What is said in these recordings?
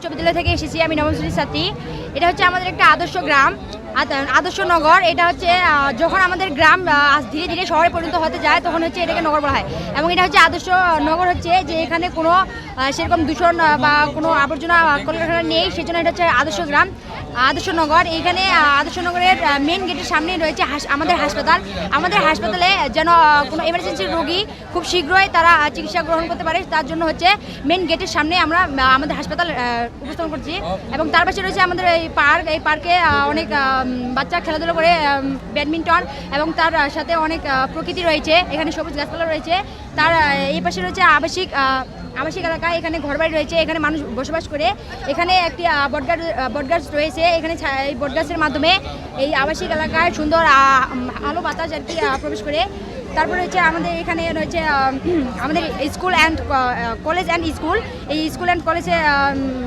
উচ্চ বিদ্যালয় থেকে এসেছি আমি নবম শ্রেণির ছাত্রী এটা হচ্ছে আমাদের একটা আদর্শ গ্রাম আদ- আদর্শ নগর। এটা হচ্ছে যখন আমাদের গ্রাম ধীরে ধীরে শহরে পরিণত হতে যায়, তখন হচ্ছে এটাকে নগর বলা হয়। এবং এটা হচ্ছে আদর্শ নগর হচ্ছে যে এখানে কোনো সেরকম দূষণ বা কোনো আবর্জনা কলকারখানা নেই, সেজন্য এটা হচ্ছে আদর্শ গ্রাম। আদর্শ নগর এইখানে আহ, আদর্শ নগরের মেন গেটের সামনে রয়েছে আমাদের হাসপাতাল। আমাদের হাসপাতালে যেন কোনো এমার্জেন্সি রোগী খুব শীঘ্রই তারা চিকিৎসা গ্রহণ করতে পারে। তার জন্য হচ্ছে মেন গেটের সামনে আমরা আমাদের হাসপাতাল উপস্থাপন করছি। এবং তার পাশে রয়েছে আমাদের এই পার্ক। এই পার্কে অনেক বাচ্চা খেলাধুলা করে ব্যাডমিন্টন এবং তার সাথে অনেক প্রকৃতি রয়েছে। এখানে সবুজ গাছপালা রয়েছে। তার এই পাশে রয়েছে আবাসিক আবাসিক এলাকা এখানে ঘরবাড়ি রয়েছে, এখানে মানুষ বসবাস করে। এখানে একটি বটগাছ বটগাছ রয়েছে, এখানে এই বটগাছের মাধ্যমে এই আবাসিক এলাকায় সুন্দর আলো বাতাস আর কি প্রবেশ করে। তারপরে হচ্ছে আমাদের এখানে রয়েছে আমাদের school and college and school. এই স্কুল অ্যান্ড কলেজে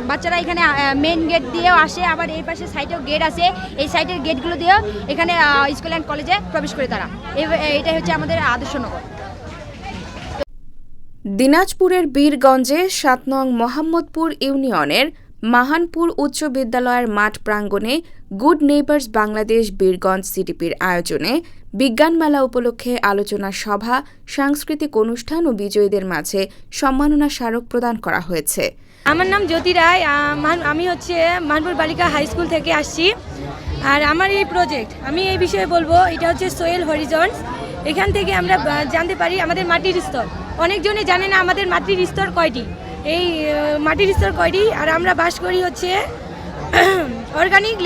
বাচ্চারা এখানে মেন গেট দিয়েও আসে, আবার এই পাশে সাইডেও গেট আছে। এই সাইডের গেটগুলো দিয়েও এখানে স্কুল অ্যান্ড কলেজে প্রবেশ করে তারা। এটাই হচ্ছে আমাদের আদর্শনগর দিনাজপুরের বীরগঞ্জে সাত নং মোহাম্মদপুর ইউনিয়নের মাহানপুর উচ্চ বিদ্যালয়ের মাঠ প্রাঙ্গণে গুড নেইবার্স বাংলাদেশ বীরগঞ্জ সিটিপির আয়োজনে বিজ্ঞান মেলা উপলক্ষে আলোচনা সভা, সাংস্কৃতিক অনুষ্ঠান ও বিজয়ীদের মাঝে সম্মাননা স্মারক প্রদান করা হয়েছে। আমার নাম জ্যোতি রায় আমি হচ্ছে মানপুর বালিকা হাই স্কুল থেকে আসছি। আর আমার এই প্রজেক্ট আমি এই বিষয়ে বলব, এটা হচ্ছে সোয়েল হরিজন্স। এখান থেকে আমরা জানতে পারি আমাদের মাটির স্তর। অনেকজনে জানে না আমাদের মাটির স্তর কয়টি। এই মাটির স্তর কয়টি? আর আমরা বাস করি হচ্ছে অর্গানিক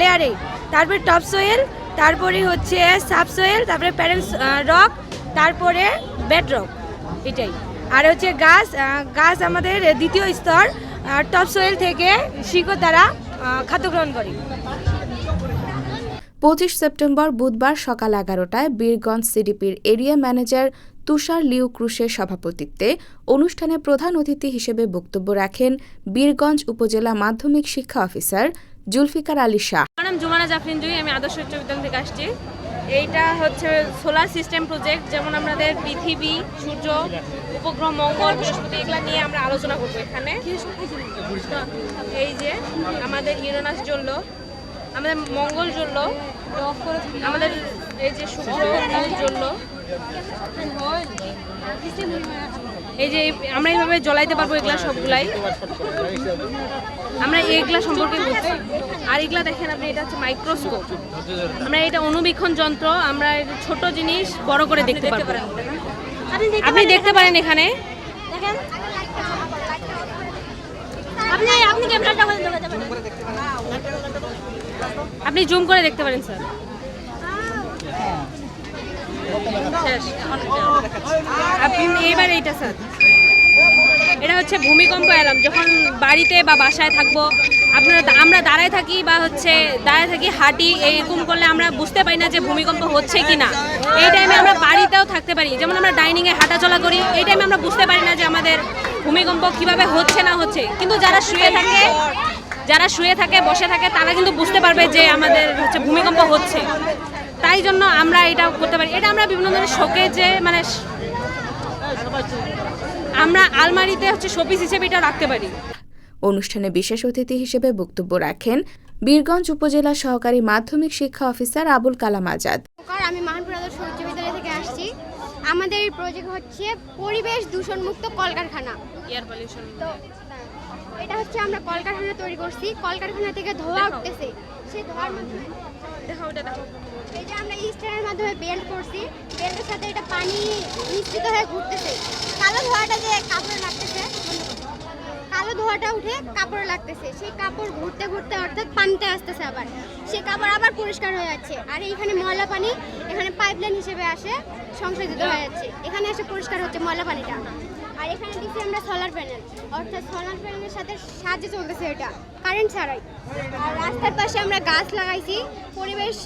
লেয়ারে তারপরে টপ সোয়েল তারপরে হচ্ছে সাব সোয়েল তারপরে প্যারেন্টস রক তারপরে বেড রক এটাই। আর হচ্ছে গাছ গাছ আমাদের দ্বিতীয় স্তর টপ সোয়েল থেকে শিকড় দ্বারা খাদ্য গ্রহণ করে। পঁচিশ সেপ্টেম্বর বুধবার সকাল এগারোটায় বীরগঞ্জ সিডিপির এরিয়া ম্যানেজার তুষার লিউ ক্রুশের সভাপতিত্বে অনুষ্ঠানে প্রধান অতিথি হিসেবে বক্তব্য রাখেন বীরগঞ্জ উপজেলা মাধ্যমিক শিক্ষা অফিসার জুলফিকার আলী শাহ। নাম জুমানা জাফরিন জুই আমি আদর্শ উচ্চ বিদ্যালয় থেকে আসছি। এইটা হচ্ছে সোলার সিস্টেম প্রজেক্ট, যেমন আমাদের পৃথিবী, সূর্য, উপগ্রহ, মঙ্গল, বৃহস্পতি, এগুলা নিয়ে আমরা আলোচনা করব এখানে। এই যে আমাদের ইউরেনাস জ্বলল, আমাদের মঙ্গল জ্বলল, আমাদের এই যে শুক্র জ্বলল। এই যে আমরা এইভাবে জ্বলাইতে পারব এগুলা সবগুলাই। আমরা এগুলা সম্পর্কে বুঝছি আর এগুলা দেখেন আপনি এটা হচ্ছে মাইক্রোস্কোপ আমরা এটা অনুবীক্ষণ যন্ত্র আমরা ছোট জিনিস বড় করে দেখতে পারব। আপনি দেখতে পারেন এখানে। আপনি জুম করে দেখতে পারেন স্যার। আপনি এবার এইটা স্যার। এটা হচ্ছে ভূমিকম্প অ্যালার্ম। যখন বাড়িতে বা বাসায় থাকব, আপনারা আমরা দাঁড়ায় থাকি বা হচ্ছে দাঁড়ায় থাকি, হাঁটি, এইরকম করলে আমরা বুঝতে পারি না যে ভূমিকম্প হচ্ছে কি না এই টাইমে আমরা বাড়িতেও থাকতে পারি। যেমন আমরা ডাইনিংয়ে হাঁটাচলা করি, এই টাইমে আমরা বুঝতে পারি না যে আমাদের ভূমিকম্প কীভাবে হচ্ছে না হচ্ছে। কিন্তু যারা শুয়ে থাকে, যারা শুয়ে থাকে, বসে থাকে, তারা কিন্তু বুঝতে পারবে যে আমাদের হচ্ছে ভূমিকম্প হচ্ছে। তাই জন্য আমরা এটা করতে পারি। এটা আমরা বিভিন্ন ধরনের শোকেজে মানে আমরা আলমারিতে হচ্ছে শোপিস হিসেবে এটা রাখতে পারি। অনুষ্ঠানে বিশেষ অতিথি হিসেবে বক্তব্য রাখেন বীরগঞ্জ উপজেলা সহকারী মাধ্যমিক শিক্ষা অফিসার আবুল কালাম আজাদ। আমি মাহানপুর আদর্শ উচ্চ বিদ্যালয় থেকে আসছি। আমাদের এই প্রজেক্ট হচ্ছে পরিবেশ দূষণমুক্ত কলকারখানা। এয়ার পলিউশন তো এটা হচ্ছে আমরা কলকারখানা তৈরি করছি। কলকারখানা থেকে ধোঁয়া উঠতেছে। সেই ধোঁয়ার মাধ্যমে দেখো ওটা দেখো এই যে আমরা স্টারের মাধ্যমে বেল্ট করছি বেল্টের সাথে এটা পানি মিশ্রিত হয়ে ঘুরতেছে। কালো ধোঁয়াটা যে কাপড়ে লাগতেছে কালো ধোঁয়াটা উঠে কাপড়ে লাগতেছে। সেই কাপড় ঘুরতে ঘুরতে অর্থাৎ পানিতে আসতেছে আবার। সেই কাপড় আবার পরিষ্কার হয়ে যাচ্ছে। আর এইখানে ময়লা পানি এখানে পাইপলাইন হিসেবে আসে সংশোধিত হয়ে যাচ্ছে। এখানে এসে পরিষ্কার হচ্ছে ময়লা পানিটা। আর এখানে দিচ্ছি আমরা সোলার প্যানেল অর্থাৎ সোলার প্যানেলের সাথে সাহায্যে চলতেছে এটা। কারেন্ট ছাড়াই। আর রাস্তার পাশে আমরা গাছ লাগাইছি পরিবেশ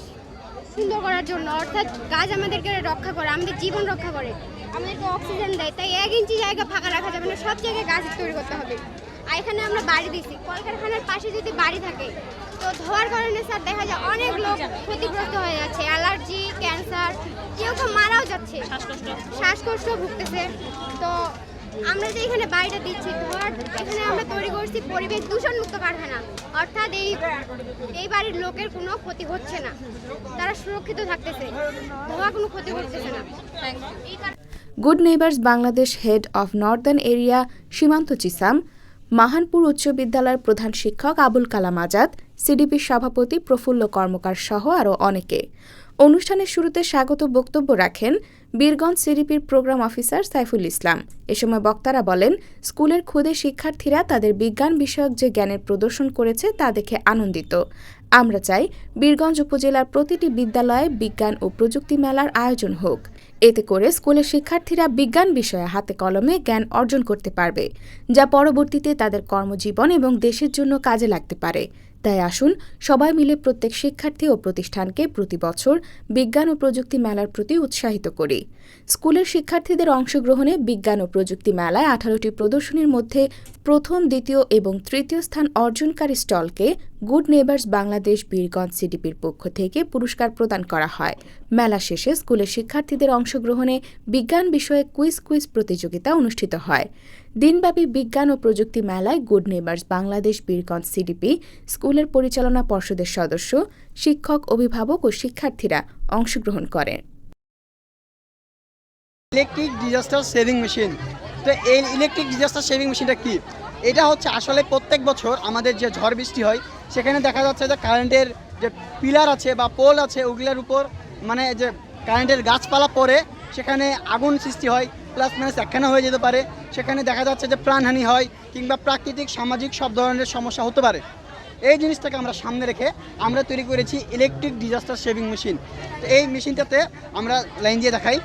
সুন্দর করার জন্য। অর্থাৎ গাছ আমাদেরকে রক্ষা করে আমাদের জীবন রক্ষা করে। আমাদেরকে অক্সিজেন দেয় তাই এক ইঞ্চি জায়গা ফাঁকা রাখা যাবে না সব জায়গায় গাছ তৈরি করতে হবে। আর এখানে আমরা বাড়ি দিছি কলকারখানার পাশে যদি বাড়ি থাকে তো ধোয়ার কারণে স্যার দেখা যায় অনেক লোক ক্ষতিগ্রস্ত হয়ে যাচ্ছে। অ্যালার্জি ক্যান্সার কেউ কেউ মারাও যাচ্ছে। শ্বাসকষ্ট। শ্বাসকষ্ট ভুগতেছে। তো আমরা যে এখানে বাড়িটা দিচ্ছি ধোয়ার এখানে আমরা তৈরি করছি পরিবেশ দূষণ মুক্ত কারখানা। অর্থাৎ এই এই বাড়ির লোকের কোনো ক্ষতি হচ্ছে না। তারা সুরক্ষিত থাকতেছে। ধোয়া কোনো ক্ষতি করতেছে না। Good neighbours, Bangladesh head of northern area, Simanta Chisim. Mahanpur উচ্চ বিদ্যালয়ের প্রধান শিক্ষক আবুল কালাম আজাদ, সিডিপির সভাপতি প্রফুল্ল কর্মকার সহ আরও অনেকে। অনুষ্ঠানের শুরুতে স্বাগত বক্তব্য রাখেন বীরগঞ্জ সিডিপির প্রোগ্রাম অফিসার সাইফুল ইসলাম। এ সময় বক্তারা বলেন, স্কুলের খুদে শিক্ষার্থীরা তাদের বিজ্ঞান বিষয়ক যে জ্ঞানের প্রদর্শন করেছে তা দেখে আনন্দিত। আমরা চাই বীরগঞ্জ উপজেলার প্রতিটি বিদ্যালয়ে বিজ্ঞান ও প্রযুক্তি মেলার আয়োজন হোক। এতে করে স্কুলের শিক্ষার্থীরা বিজ্ঞান বিষয়ে হাতে কলমে জ্ঞান অর্জন করতে পারবে, যা পরবর্তীতে তাদের কর্মজীবন এবং দেশের জন্য কাজে লাগতে পারে। তাই আসুন সবাই মিলে প্রত্যেক শিক্ষার্থী ও প্রতিষ্ঠানকে প্রতি বছর বিজ্ঞান ও প্রযুক্তি মেলার প্রতি উৎসাহিত করি। স্কুলের শিক্ষার্থীদের অংশগ্রহণে বিজ্ঞান ও প্রযুক্তি মেলায় আঠারোটি প্রদর্শনীর মধ্যে প্রথম, দ্বিতীয় এবং তৃতীয় স্থান অর্জনকারী স্টলকে গুড নেবার্স বাংলাদেশ বীরগঞ্জ সিডিপির পক্ষ থেকে পুরস্কার প্রদান করা হয়। মেলা শেষে স্কুলের শিক্ষার্থীদের অংশগ্রহণে বিজ্ঞান বিষয়ে কুইজ কুইজ প্রতিযোগিতা অনুষ্ঠিত হয়। দিনব্যাপী বিজ্ঞান ও প্রযুক্তি মেলায় good neighbours Bangladesh Birganj CDP, স্কুলের পরিচালনা পর্ষদের সদস্য, শিক্ষক, অভিভাবক ও শিক্ষার্থীরা অংশগ্রহণ করেন ইলেকট্রিক ডিজাস্টার সেভিং মেশিন। তো এই ইলেকট্রিক ডিজাস্টার সেভিং মেশিনটা কি? এটা হচ্ছে আসলে প্রত্যেক বছর আমাদের যে ঝড় বৃষ্টি হয় সেখানে দেখা যাচ্ছে যে কারেন্টের যে পিলার আছে বা পোল আছে ওগুলোর উপর মানে যে কারেন্টের গাছপালা পরে সেখানে আগুন সৃষ্টি হয় প্লাস মাইনাস একখানা হয়ে যেতে পারে। সেখানে দেখা যাচ্ছে যে প্রাণহানি হয় কিংবা প্রাকৃতিক, সামাজিক সব ধরনের সমস্যা হতে পারে। এই জিনিসটাকে আমরা সামনে রেখে আমরা তৈরি করেছি ইলেকট্রিক ডিজাস্টার সেভিং মেশিন তো এই মেশিনটাতে আমরা লাইন দিয়ে দেখাই।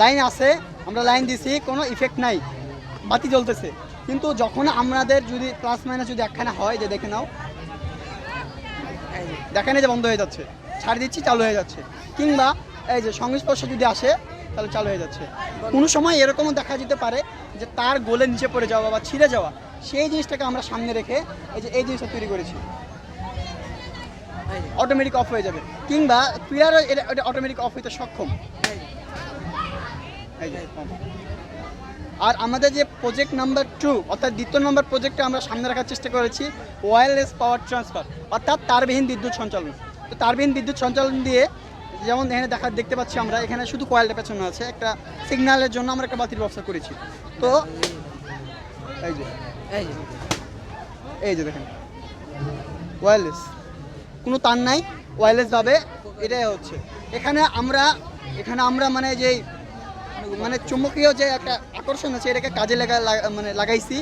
লাইন আছে, আমরা লাইন দিছি, কোনো ইফেক্ট নাই। বাতি জ্বলতেছে। কিন্তু যখন আমাদের যদি প্লাস মাইনাস যদি একখানা হয় যে দেখে নাও এই যে, বন্ধ হয়ে যাচ্ছে ছাড় দিচ্ছি চালু হয়ে যাচ্ছে কিংবা এই যে সংস্পর্শ যদি আসে তাহলে চালু হয়ে যাচ্ছে কোনো সময় এরকমও দেখা যেতে পারে যে তার গোলে নিচে পড়ে যাওয়া বা ছিঁড়ে যাওয়া সেই জিনিসটাকে আমরা সামনে রেখে এই যে এই জিনিসটা তৈরি করেছি অটোমেটিক অফ হয়ে যাবে কিংবা পিলারও এটা অটোমেটিক অফ হইতে সক্ষম এই যে। আর আমাদের যে প্রজেক্ট নাম্বার টু অর্থাৎ দ্বিতীয় নম্বর প্রজেক্টটা আমরা সামনে রাখার চেষ্টা করেছি ওয়্যারলেস পাওয়ার ট্রান্সফার অর্থাৎ তারবিহীন বিদ্যুৎ সঞ্চালন। তো তারবিহীন বিদ্যুৎ সঞ্চালন দিয়ে যেমন এখানে দেখা দেখতে পাচ্ছি আমরা এখানে শুধু কয়েলটা পেছনে আছে একটা সিগন্যালের জন্য আমরা একটা বাতির ব্যবস্থা করেছি। তো এই যে এই যে। এই যে দেখেন ওয়্যারলেস কোনো তার নাই ওয়্যারলেসভাবে এটাই হচ্ছে। এখানে আমরা এখানে আমরা মানে যেই মানে চুম্বকীয় যে একটা আকর্ষণ আছে এটাকে কাজে লাগা মানে লাগাইছি।